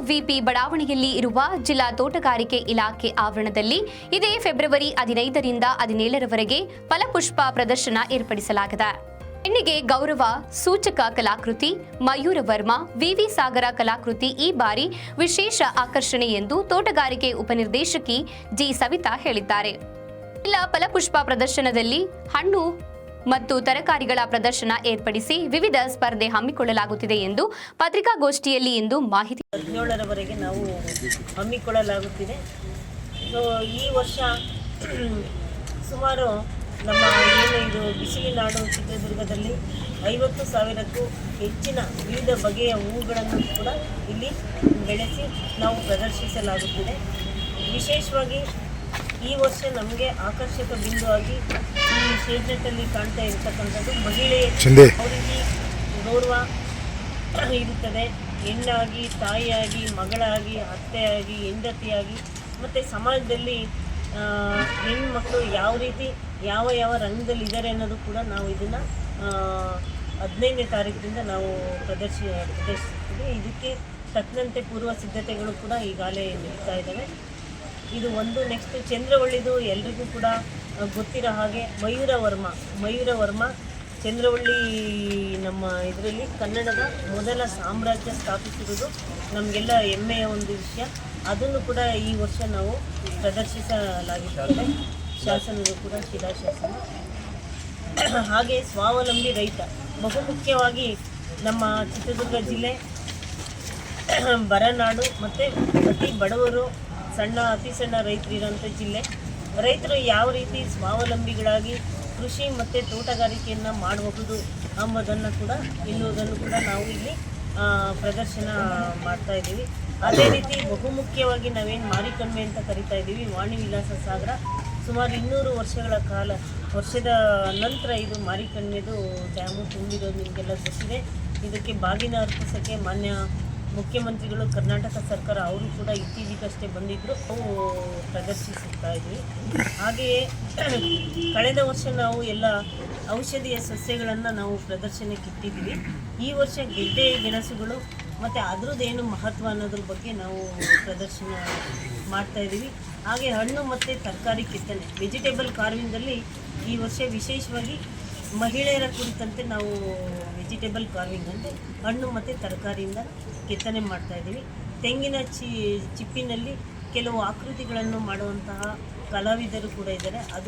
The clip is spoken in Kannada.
ವಿಪಿ ಬಡಾವಣೆಯಲ್ಲಿ ಇರುವ ಜಿಲ್ಲಾ ತೋಟಗಾರಿಕೆ ಇಲಾಖೆ ಆವರಣದಲ್ಲಿ ಇದೇ ಫೆಬ್ರವರಿ ಹದಿನೈದರಿಂದ ಹದಿನೇಳರವರೆಗೆ ಫಲಪುಷ್ಪ ಪ್ರದರ್ಶನ ಏರ್ಪಡಿಸಲಾಗಿದೆ. ಹೆಣ್ಣಿಗೆ ಗೌರವ, ಸೂಚಕ ಕಲಾಕೃತಿ, ಮಯೂರ ವರ್ಮ, ವಿವಿ ಸಾಗರ ಕಲಾಕೃತಿ ಈ ಬಾರಿ ವಿಶೇಷ ಆಕರ್ಷಣೆ ಎಂದು ತೋಟಗಾರಿಕೆ ಉಪನಿರ್ದೇಶಕಿ ಜಿ. ಸವಿತಾ ಹೇಳಿದ್ದಾರೆ. ಇಲ್ಲ ಫಲಪುಷ್ಪ ಪ್ರದರ್ಶನದಲ್ಲಿ ಹಣ್ಣು ಮತ್ತು ತರಕಾರಿಗಳ ಪ್ರದರ್ಶನ ಏರ್ಪಡಿಸಿ ವಿವಿಧ ಸ್ಪರ್ಧೆ ಹಮ್ಮಿಕೊಳ್ಳಲಾಗುತ್ತಿದೆ ಎಂದು ಪತ್ರಿಕಾಗೋಷ್ಠಿಯಲ್ಲಿ ಇಂದು ಮಾಹಿತಿ ಹದಿನೇಳರವರೆಗೆ ನಾವು ಹಮ್ಮಿಕೊಳ್ಳಲಾಗುತ್ತಿದೆ. ಸೊ ಈ ವರ್ಷ ಸುಮಾರು ನಮ್ಮ ಏನು ಇದು ಬಿಸಿಲಿನಾಡು ಚಿತ್ರದುರ್ಗದಲ್ಲಿ ಐವತ್ತು ಸಾವಿರಕ್ಕೂ ಹೆಚ್ಚಿನ ವಿವಿಧ ಬಗೆಯ ಹೂಗಳನ್ನು ಕೂಡ ಇಲ್ಲಿ ಬೆಳೆಸಿ ನಾವು ಪ್ರದರ್ಶಿಸಲಾಗುತ್ತಿದೆ. ವಿಶೇಷವಾಗಿ ಈ ವರ್ಷ ನಮಗೆ ಆಕರ್ಷಕ ಬಿಂದುವಾಗಿ ಈ ಶೇಡ್ನೆಟ್ಟಲ್ಲಿ ಕಾಣ್ತಾ ಇರ್ತಕ್ಕಂಥದ್ದು ಮಹಿಳೆ. ಅವರಿಗೆ ಗೌರವ ಇರುತ್ತದೆ. ಹೆಣ್ಣಾಗಿ ತಾಯಿಯಾಗಿ ಮಗಳಾಗಿ ಅತ್ತೆಯಾಗಿ ಹೆಂಡತಿಯಾಗಿ ಮತ್ತು ಸಮಾಜದಲ್ಲಿ ಹೆಣ್ಮಕ್ಳು ಯಾವ ರೀತಿ ಯಾವ ಯಾವ ರಂಗದಲ್ಲಿ ಇದ್ದಾರೆ ಅನ್ನೋದು ಕೂಡ ನಾವು ಇದನ್ನು ಹದಿನೈದನೇ ತಾರೀಕಿನಿಂದ ನಾವು ಪ್ರದರ್ಶಿ ಪ್ರದರ್ಶಿಸ್ತೀವಿ. ಇದಕ್ಕೆ ತಕ್ಕಂತೆ ಪೂರ್ವ ಸಿದ್ಧತೆಗಳು ಕೂಡ ಈಗಾಗಲೇ ನಡೀತಾ ಇದ್ದಾವೆ. ಇದು ಒಂದು ನೆಕ್ಸ್ಟ್ ಚಂದ್ರವಳ್ಳಿದು ಎಲ್ರಿಗೂ ಕೂಡ ಗೊತ್ತಿರೋ ಹಾಗೆ ಮಯೂರ ವರ್ಮ ಮಯೂರ ವರ್ಮ ಚಂದ್ರವಳ್ಳಿ ನಮ್ಮ ಇದರಲ್ಲಿ ಕನ್ನಡದ ಮೊದಲ ಸಾಮ್ರಾಜ್ಯ ಸ್ಥಾಪಿಸಿರುವುದು ನಮಗೆಲ್ಲ ಹೆಮ್ಮೆಯ ಒಂದು ವಿಷಯ. ಅದನ್ನು ಕೂಡ ಈ ವರ್ಷ ನಾವು ಪ್ರದರ್ಶಿಸಲಾಗಿರ್ತದೆ. ಶಾಸನವು ಕೂಡ ಶಿಲಾಶಾಸನ. ಹಾಗೆ ಸ್ವಾವಲಂಬಿ ರೈತ. ಬಹುಮುಖ್ಯವಾಗಿ ನಮ್ಮ ಚಿತ್ರದುರ್ಗ ಜಿಲ್ಲೆ, ಬರನಾಡು ಮತ್ತು ಅತಿ ಬಡವರು ಸಣ್ಣ, ಅತಿ ಸಣ್ಣ ರೈತರು ಇರುವಂಥ ಜಿಲ್ಲೆ. ರೈತರು ಯಾವ ರೀತಿ ಸ್ವಾವಲಂಬಿಗಳಾಗಿ ಕೃಷಿ ಮತ್ತು ತೋಟಗಾರಿಕೆಯನ್ನು ಮಾಡಬಹುದು ಅಂಬೋದನ್ನು ಕೂಡ ಎನ್ನುವುದನ್ನು ಕೂಡ ನಾವು ಇಲ್ಲಿ ಪ್ರದರ್ಶನ ಮಾಡ್ತಾ ಇದ್ದೀವಿ. ಅದೇ ರೀತಿ ಬಹುಮುಖ್ಯವಾಗಿ ನಾವೇನು ಮಾರಿಕಣ್ಮೆ ಅಂತ ಕರಿತಾ ಇದ್ದೀವಿ, ವಾಣಿ ವಿಲಾಸ ಸಾಗರ. ಸುಮಾರು ಇನ್ನೂರು ವರ್ಷಗಳ ಕಾಲ, ವರ್ಷದ ನಂತರ ಇದು ಮಾರಿಕಣ್ಮೆದು ಡ್ಯಾಮು ತುಂಬಿರೋದು ನಿಮಗೆಲ್ಲ ಗೊತ್ತಿದೆ. ಇದಕ್ಕೆ ಬಾಗಿನ ಅರ್ಪಿಸೋಕ್ಕೆ ಮಾನ್ಯ ಮುಖ್ಯಮಂತ್ರಿಗಳು, ಕರ್ನಾಟಕ ಸರ್ಕಾರ ಅವರು ಕೂಡ ಇತ್ತೀಚೆಗಷ್ಟೇ ಬಂದಿದ್ದರು ಅವು ಪ್ರದರ್ಶಿಸುತ್ತಾ ಇದ್ವಿ. ಹಾಗೆಯೇ ಕಳೆದ ವರ್ಷ ನಾವು ಎಲ್ಲ ಔಷಧೀಯ ಸಸ್ಯಗಳನ್ನು ನಾವು ಪ್ರದರ್ಶನಕ್ಕೆ ಇಟ್ಟಿದ್ದೀವಿ. ಈ ವರ್ಷ ಗೆಡ್ಡೆ ಗೆಣಸುಗಳು ಮತ್ತು ಅದರದ್ದೇನು ಮಹತ್ವ ಅನ್ನೋದ್ರ ಬಗ್ಗೆ ನಾವು ಪ್ರದರ್ಶನ ಮಾಡ್ತಾ ಇದ್ದೀವಿ. ಹಾಗೆ ಹಣ್ಣು ಮತ್ತು ತರಕಾರಿ ಕಿತ್ತನೆ. ವೆಜಿಟೇಬಲ್ ಕಾರ್ವಿಂಗಲ್ಲಿ ಈ ವರ್ಷ ವಿಶೇಷವಾಗಿ ಮಹಿಳೆಯರ ಕುರಿತಂತೆ ನಾವು ವೆಜಿಟೇಬಲ್ ಕಾರ್ವಿಂಗ್ ಅಂದರೆ ಹಣ್ಣು ಮತ್ತು ತರಕಾರಿಯಿಂದ ಕೆತ್ತನೆ ಮಾಡ್ತಾ ಇದ್ದೀವಿ. ತೆಂಗಿನ ಚಿ, ಚಿಪ್ಪಿನಲ್ಲಿ ಕೆಲವು ಆಕೃತಿಗಳನ್ನು ಮಾಡುವಂತಹ ಕಲಾವಿದರು ಕೂಡ ಇದ್ದಾರೆ. ಅದು